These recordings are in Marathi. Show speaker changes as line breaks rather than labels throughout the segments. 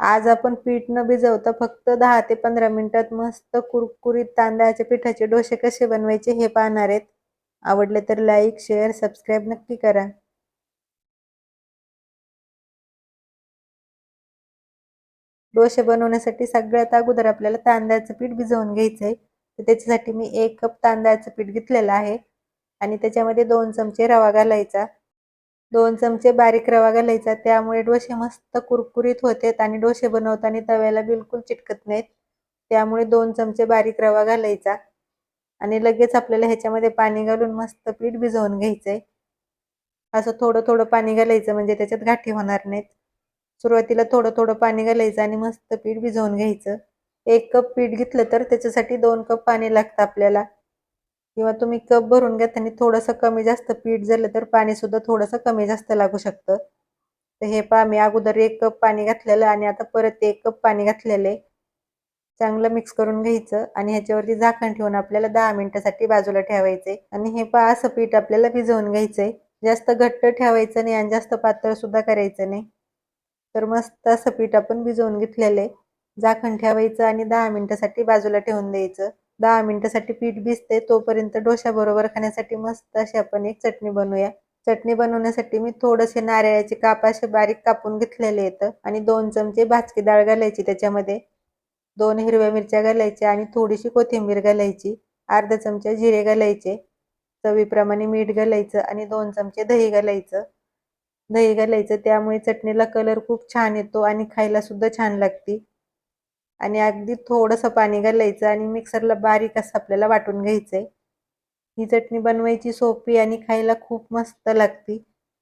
आज आपण पीठ न भिजवता फक्त दहा ते पंधरा मिनिटात मस्त कुरकुरीत तांदळाच्या पिठाचे डोसे कसे बनवायचे हे पाहणार आहेत. आवडले तर लाईक शेअर सबस्क्राईब नक्की करा. डोसे बनवण्यासाठी सगळ्यात अगोदर आपल्याला तांदळाचं पीठ भिजवून घ्यायचं आहे. तर त्याच्यासाठी मी एक कप तांदळाचं पीठ घेतलेलं आहे. आणि त्याच्यामध्ये दोन चमचे रवा घालायचा. दोन चमचे बारीक रवा घालायचा. त्यामुळे डोसे मस्त कुरकुरीत होतात आणि डोसे बनवताना तव्याला बिलकुल चिटकत नाहीत. त्यामुळे दोन चमचे बारीक रवा घालायचा आणि लगेच आपल्याला ह्याच्यामध्ये पाणी घालून मस्त पीठ भिजवून घ्यायचंय. असं थोडं थोडं पाणी घालायचं म्हणजे त्याच्यात गाठी होणार नाहीत. सुरुवातीला थोडं थोडं पाणी घालायचं आणि मस्त पीठ भिजवून घ्यायचं. एक कप पीठ घेतलं तर त्याच्यासाठी दोन कप पाणी लागतं आपल्याला. किंवा तुम्ही कप भरून घेताना थोडंसं कमी जास्त पीठ झालं तर पाणी सुद्धा थोडंसं कमी जास्त लागू शकतं. तर हे पहा मी अगोदर एक कप पाणी घातलेलं आणि आता परत एक कप पाणी घातलेलं आहे. चांगलं मिक्स करून घ्यायचं आणि ह्याच्यावरती झाकण ठेवून आपल्याला दहा मिनिटासाठी बाजूला ठेवायचंय. आणि हे पहा असं पीठ आपल्याला भिजवून घ्यायचंय. जास्त घट्ट ठेवायचं नाही आणि जास्त पातळ सुद्धा करायचं नाही. तर मस्त असं पीठ आपण भिजवून घेतलेलं आहे. झाकण ठेवायचं आणि दहा मिनिटासाठी बाजूला ठेवून द्यायचं. दहा मिनिटासाठी पीठ भिजते तोपर्यंत डोशाबरोबर खाण्यासाठी मस्त अशी आपण एक चटणी बनवूया. चटणी बनवण्यासाठी मी थोडेसे नारळाचे काप असे बारीक कापून घेतलेले येतं आणि दोन चमचे भाजकी डाळ घालायची त्याच्यामध्ये. दोन हिरव्या मिरच्या घालायच्या आणि थोडीशी कोथिंबीर घालायची. अर्धा चमचा जिरे घालायचे. चवीप्रमाणे मीठ घालायचं आणि दोन चमचे दही घालायचं. दही घालायचं त्यामुळे चटणीला कलर खूप छान येतो आणि खायला सुद्धा छान लागते. आणि अगदी थोडंसं पाणी घालायचं आणि मिक्सरला बारीक असं आपल्याला वाटून घ्यायचं आहे ही चटणी बनवायची सोपी आणि खायला खूप मस्त लागते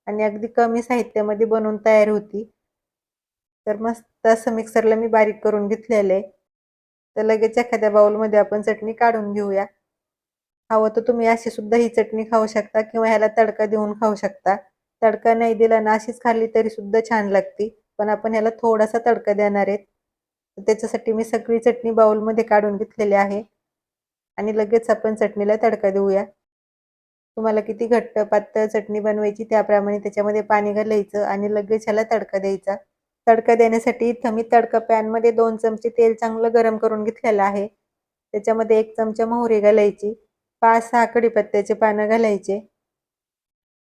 आणि अगदी कमी साहित्यामध्ये बनवून तयार होती. तर मस्त असं मिक्सरला मी बारीक करून घेतलेलं आहे. तर लगेच एखाद्या बाउलमध्ये आपण चटणी काढून घेऊया. हवं तर तुम्ही अशी सुद्धा ही चटणी खाऊ शकता किंवा ह्याला तडका देऊन खाऊ शकता. तडका नाही दिला ना अशीच खाल्ली तरी सुद्धा छान लागते. पण आपण ह्याला थोडासा तडका देणार आहेत. त्याच्यासाठी मी सगळी चटणी बाउलमध्ये काढून घेतलेली आहे. आणि लगेच आपण चटणीला तडका देऊया. तुम्हाला किती घट्ट पातळ चटणी बनवायची त्याप्रमाणे त्याच्यामध्ये पाणी घालायचं आणि लगेच ह्याला तडका द्यायचा. तडका देण्यासाठी इथं मी तडका पॅनमध्ये दोन चमचे तेल चांगलं गरम करून घेतलेलं आहे. त्याच्यामध्ये एक चमचा मोहरी घालायची. पाच सहा कडीपत्त्याचे पानं घालायचे.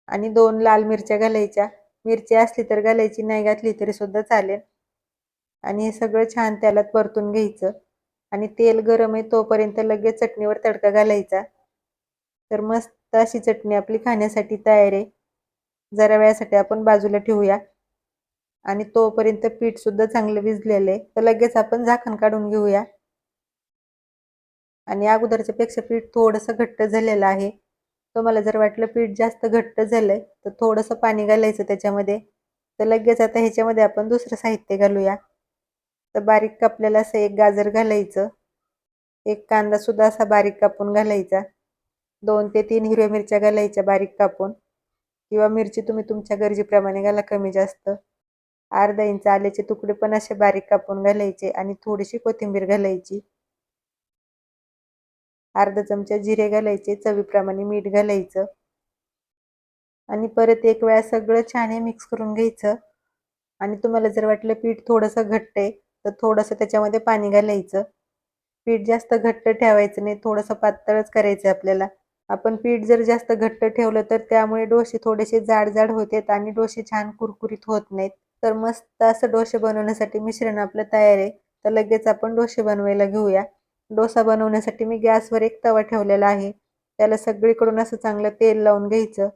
आणि दोन लाल मिरच्या घालायच्या. मिरची असली तर घालायची नाही घातली तरी सुद्धा चालेल. आणि हे सगळं छान त्याला परतून घ्यायचं. आणि तेल गरम आहे तोपर्यंत लगेच चटणीवर तडका घालायचा. तर मस्त अशी चटणी आपली खाण्यासाठी तयार आहे. जरा वेळासाठी आपण बाजूला ठेवूया. आणि तोपर्यंत पीठसुद्धा चांगलं भिजलेलं आहे. तर लगेच आपण झाकण काढून घेऊया. आणि अगोदरच्या पेक्षा पीठ थोडंसं घट्ट झालेलं आहे. तुम्हाला जर वाटलं पीठ जास्त घट्ट झालंय तर थोडंसं पाणी घालायचं त्याच्यामध्ये. तर लगेच आता ह्याच्यामध्ये आपण दुसरं साहित्य घालूया. तर बारीक कापलेलं असं एक गाजर घालायचं. एक कांदा सुद्धा असा बारीक कापून घालायचा. दोन ते तीन हिरव्या मिरच्या घालायच्या बारीक कापून. किंवा मिरची तुम्ही तुमच्या गरजेप्रमाणे घाला कमी जास्त. अर्धा इंच आल्याचे तुकडे पण असे बारीक कापून घालायचे आणि थोडीशी कोथिंबीर घालायची. अर्धा चमचा जिरे घालायचे चवीप्रमाणे मीठ घालायचं. आणि परत एक वेळा सगळं छान मिक्स करून घ्यायचं. आणि तुम्हाला जर वाटलं पीठ थोडंसं घट्ट आहे तर थोडंसं त्याच्यामध्ये पाणी घालायचं. पीठ जास्त घट्ट ठेवायचं नाही थोडंसं पातळच करायचं आपल्याला. आपण पीठ जर जास्त घट्ट ठेवलं तर त्यामुळे डोसे थोडेसे जाड जाड होतात आणि डोसे छान कुरकुरीत होत नाहीत. तर मस्त असं डोसे बनवण्यासाठी मिश्रण आपलं तयार आहे. तर लगेच आपण डोसे बनवायला घेऊया. डोसा बनवण्यासाठी मी गॅसवर एक तवा ठेवलेला आहे. त्याला सगळीकडून असं चांगलं तेल लावून घ्यायचं.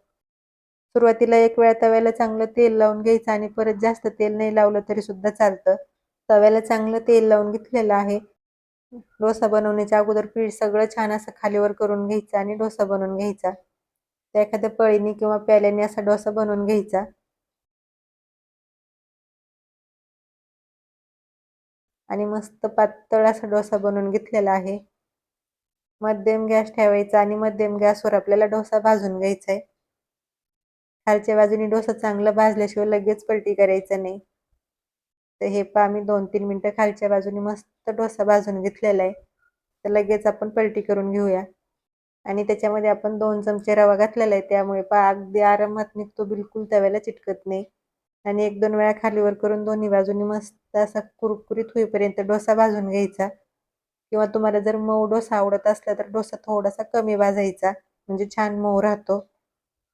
सुरुवातीला एक वेळा तव्याला चांगलं तेल लावून घ्यायचं आणि परत जास्त तेल नाही लावलं तरी सुद्धा चालतं. तव्याला चांगलं तेल लावून घेतलेलं आहे. डोसा बनवण्याच्या अगोदर पीठ सगळं छान असं खालीवर करून घ्यायचं आणि डोसा बनवून घ्यायचा. त्या एखाद्या पळीने किंवा प्याल्याने असा डोसा बनवून घ्यायचा. आणि मस्त पातळ असा डोसा बनवून घेतलेला आहे. मध्यम गॅस ठेवायचा आणि मध्यम गॅसवर आपल्याला डोसा भाजून घ्यायचा आहे. खालच्या बाजूने डोसा चांगला भाजल्याशिवाय लगेच पलटी करायचं नाही. तर हे पहा मी दोन तीन मिनटं खालच्या बाजूने मस्त डोसा भाजून घेतलेला आहे. तर लगेच आपण पलटी करून घेऊया. आणि त्याच्यामध्ये आपण दोन चमचे रवा घातलेला आहे. त्यामुळे पा अगदी आरामात निघतो बिलकुल तव्याला चिटकत नाही. आणि एक दोन वेळा खालीवर करून दोन्ही बाजूनी मस्त असा कुरकुरीत होईपर्यंत डोसा भाजून घ्यायचा. किंवा तुम्हाला जर मऊ डोसा आवडत असला तर डोसा थोडासा कमी भाजायचा. म्हणजे छान मऊ राहतो.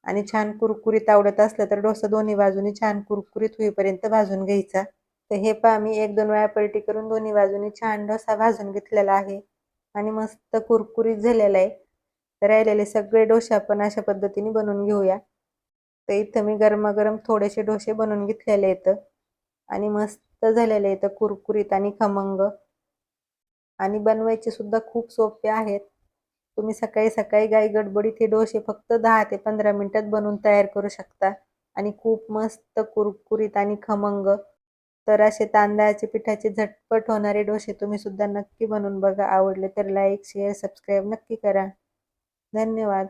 आणि छान कुरकुरीत आवडत असलं तर डोसा दोन्ही बाजूनी छान कुरकुरीत होईपर्यंत भाजून घ्यायचा. तर हे पहा मी एक दोन वेळा पलटी करून दोन्ही बाजूनी छान डोसा भाजून घेतलेला आहे. आणि मस्त कुरकुरीत झालेला आहे. तर राहिलेले सगळे डोसे आपण अशा पद्धतीने बनवून घेऊया. तर इथं मी गरमागरम थोडेसे डोसे बनवून घेतलेले आहेत. आणि मस्त झालेले आहेत कुरकुरीत आणि खमंग. आणि बनवायचे सुद्धा खूप सोपे आहेत. तुम्ही सकाळी सकाळी गाई गडबडीत हे डोसे फक्त दहा ते पंधरा मिनिटात बनवून तयार करू शकता. आणि खूप मस्त कुरकुरीत आणि खमंग. तर असे तांदळाचे पिठाचे झटपट होणारे डोसे तुम्ही सुद्धा नक्की बनवून बघा. आवडले तर लाईक शेअर सबस्क्राईब नक्की करा. धन्यवाद.